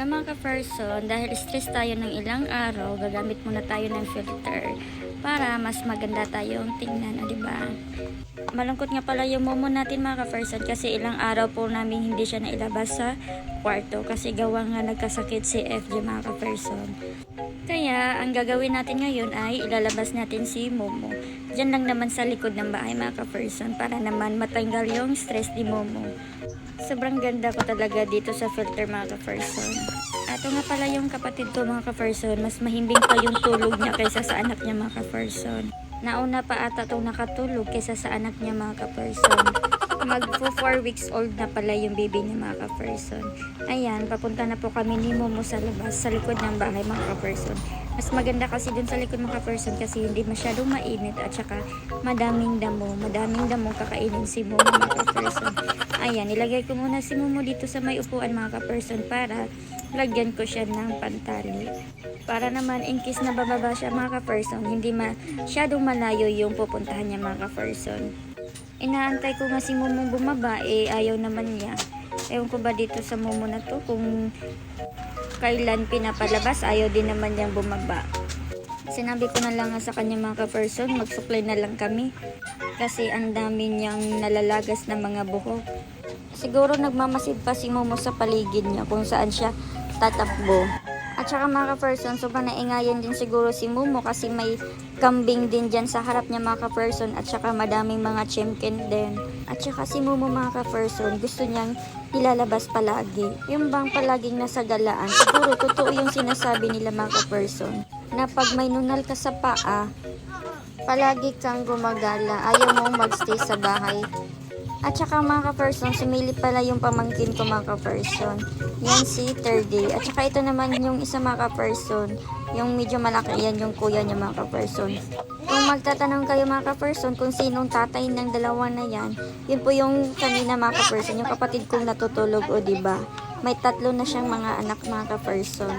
Alam mga ka-person, dahil stress tayo ng ilang araw, gagamit muna tayo ng filter para mas maganda tayong tingnan, o diba? Malungkot nga pala yung momo natin mga ka-person kasi ilang araw po namin hindi siya nailabas sa kwarto kasi gawa nga nagkasakit si FJ mga ka-person. Kaya, ang gagawin natin ngayon ay ilalabas natin si Momo. Diyan lang naman sa likod ng bahay mga ka-person para naman matanggal yung stress ni Momo. Sobrang ganda ko talaga dito sa filter mga ka-person. Ito nga pala yung kapatid ko mga ka-person, mas mahimbing pa yung tulog niya kaysa sa anak niya mga ka-person. Nauna pa ata itong nakatulog kaysa sa anak niya mga ka-person. Mag 4 weeks old na pala yung baby niya mga ka-person. Ayan, papunta na po kami ni Momo sa labas, sa likod ng bahay mga ka-person. Mas maganda kasi dun sa likod mga ka-person kasi hindi masyadong mainit at saka madaming damo. Madaming damo kakainin si Momo mga ka-person. Ayan, nilagay ko muna si Momo dito sa may upuan mga ka-person para lagyan ko siya ng pantali. Para naman in case na bababa siya mga ka-person, hindi masyadong malayo yung pupuntahan niya mga ka-person. Inaantay ko nga si Momo bumaba, eh ayaw naman niya. Ewan ko ba dito sa Momo na to kung kailan pinapalabas, ayaw din naman niyang bumaba. Sinabi ko na lang sa kanya mga ka-person, magsuklay na lang kami. Kasi ang dami niyang nalalagas na mga buhok. Siguro nagmamasid pa si Momo sa paligid niya kung saan siya tatakbo. At saka mga ka-person, sobrang naingayan din siguro si Momo kasi may kambing din dyan sa harap niya mga ka-person at saka madaming mga chimkin din. At saka si Momo mga ka-person, gusto niyang ilalabas palagi. Yung bang palaging nasa galaan, siguro totoo yung sinasabi nila mga ka-person na pag may nunal ka sa paa, palagi kang gumagala, ayaw mong magstay sa bahay. At saka mga ka-person, sumili pala yung pamangkin ko mga ka-person. Yan si third day. At saka ito naman yung isa mga ka-person. Yung medyo malaki yan yung kuya niya mga ka-person. Kung magtatanong kayo mga ka-person kung sinong tatay ng dalawa na yan, yun po yung kanina mga ka-person, yung kapatid kong natutulog o ba May tatlo na siyang mga anak mga ka-person.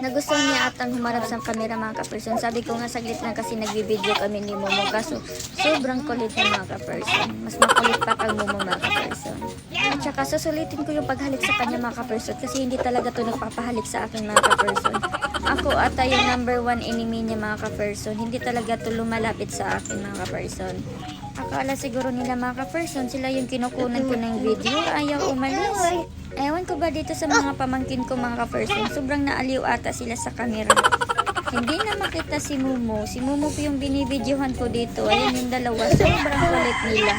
Nagustuhan niya atang humarap sa camera mga ka-person. Sabi ko nga saglit lang kasi nagbibideo kami ni Momo kaso sobrang kulit niya mga ka-person. Mas makulit pa kang Momo mga ka-person. At saka susulitin ko yung paghalik sa kanya mga ka-person kasi hindi talaga to nagpapahalik sa akin mga ka-person. Ako ata yung number one enemy niya mga ka-person. Hindi talaga to lumalapit sa akin mga ka-person. Akala siguro nila mga ka-person sila yung kinukunan ko ng video. Ayaw umalis. Ewan ko ba dito sa mga pamangkin ko mga ka-person, sobrang naaliw ata sila sa camera. Hindi na makita si Mumu. Si Mumu po yung binibidyohan ko dito. Ayan yung dalawa. Sobrang kulit nila.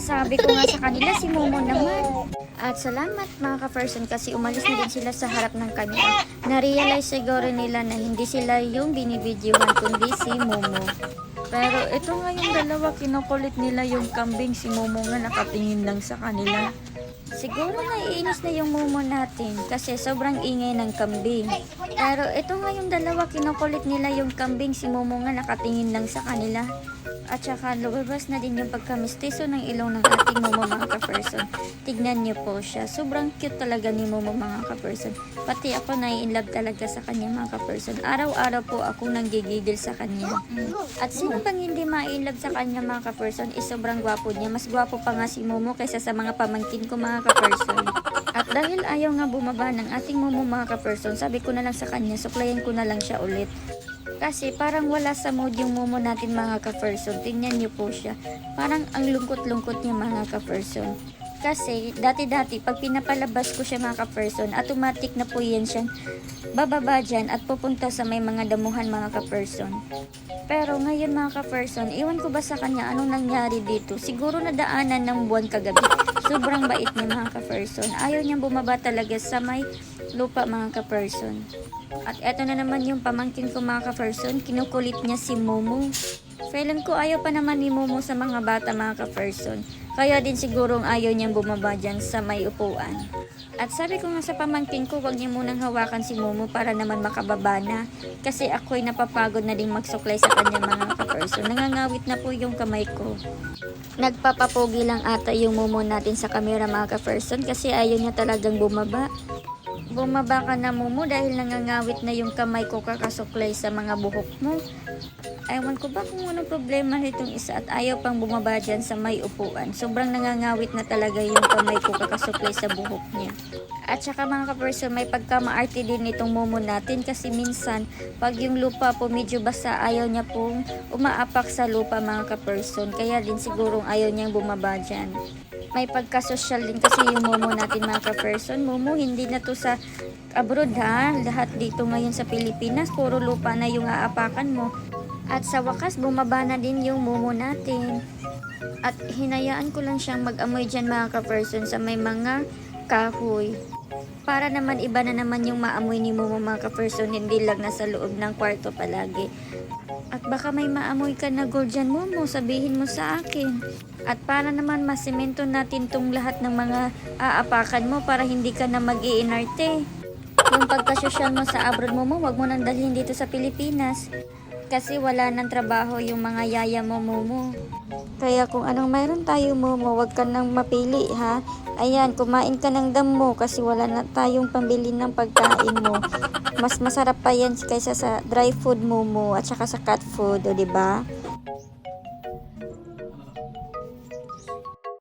Sabi ko nga sa kanila, si Mumu naman. At salamat mga ka-person kasi umalis na din sila sa harap ng camera. Na-realize siguro nila na hindi sila yung binibidyohan kundi si Mumu. Pero ito nga yung dalawa, kinukulit nila yung kambing. Si Momo nga nakatingin lang sa kanila. Siguro naiinis na yung Momo natin kasi sobrang ingay ng kambing. Pero ito nga yung dalawa, kinukulit nila yung kambing. Si Momo nga nakatingin lang sa kanila. At saka lumabas na din yung pagkamistiso ng ilong ng ating Momo mga ka-person. Tignan niyo po siya. Sobrang cute talaga ni Momo mga ka-person. Pati ako nai-inlove talaga sa kanya mga ka-person. Araw-araw po ako nanggigigil sa kanya. At sino bang hindi ma-inlove sa kanya mga ka-person is sobrang gwapo niya. Mas gwapo pa nga si Momo kaysa sa mga pamangkin ko mga ka-person. At dahil ayaw nga bumaba ng ating Momo mga ka-person, sabi ko na lang sa kanya, suklayan ko na lang siya ulit. Kasi parang wala sa mood yung Momo natin mga ka-person. Tingnan niyo po siya. Parang ang lungkot-lungkot niya mga ka-person. Kasi dati-dati pag pinapalabas ko siya mga ka-person, automatic na po yan siyang bababa dyan at pupunta sa may mga damuhan mga ka-person. Pero ngayon mga ka-person, iwan ko ba sa kanya anong nangyari dito? Siguro nadaanan ng buwan kagabi. Sobrang bait niya mga ka-person. Ayaw niyang bumaba talaga sa may lupa mga ka-person. At eto na naman yung pamangkin ko mga ka-person, kinukulit niya si Momo. Feeling ko ayaw pa naman ni Momo sa mga bata mga ka-person. Kaya din sigurong ayaw niyang bumaba dyan sa may upuan. At sabi ko nga sa pamangkin ko, wag niya munang hawakan si Momo para naman makababa na. Kasi ako'y napapagod na din magsuklay sa kanya mga ka-person. Nangangawit na po yung kamay ko. Nagpapapogi lang ata yung Momo natin sa camera mga ka-person kasi ayaw niya talagang bumaba. Bumaba ka na Momo dahil nangangawit na yung kamay ko kakasuklay sa mga buhok mo. Ewan ko ba kung anong problema nitong isa at ayaw pang bumaba dyan sa may upuan. Sobrang nangangawit na talaga yung kamay ko kakasuklay sa buhok niya. At saka mga kaperson, may pagkamaarte din itong momo natin kasi minsan pag yung lupa po medyo basa, ayaw niya pong umaapak sa lupa mga kaperson. Kaya din sigurong ayaw niyang bumaba dyan. May pagkasosyal din kasi yung momo natin mga ka-person. Momo, hindi na to sa abroad ha. Lahat dito ngayon sa Pilipinas, puro lupa na yung aapakan mo. At sa wakas, bumaba na din yung momo natin. At hinayaan ko lang siyang mag-amoy dyan mga ka-person sa may mga kahoy. Para naman iba na naman yung maamoy ni Momo mga ka-person, hindi lang nasa loob ng kwarto palagi. At baka may maamoy ka na gold dyan, Momo, sabihin mo sa akin. At para naman masimento natin tong lahat ng mga aapakan mo para hindi ka na mag iinarte Yung pagkasosyal mo sa abroad mo wag mo nang dalhin dito sa Pilipinas. Kasi wala nang trabaho yung mga yaya mo, Momo. Kaya kung anong mayroon tayo, Momo, wag ka nang mapili, ha? Ayan, kumain ka ng damo kasi wala na tayong pambili ng pagkain mo. Mas masarap pa yan kaysa sa dry food, Momo, at saka sa cat food, o, ba?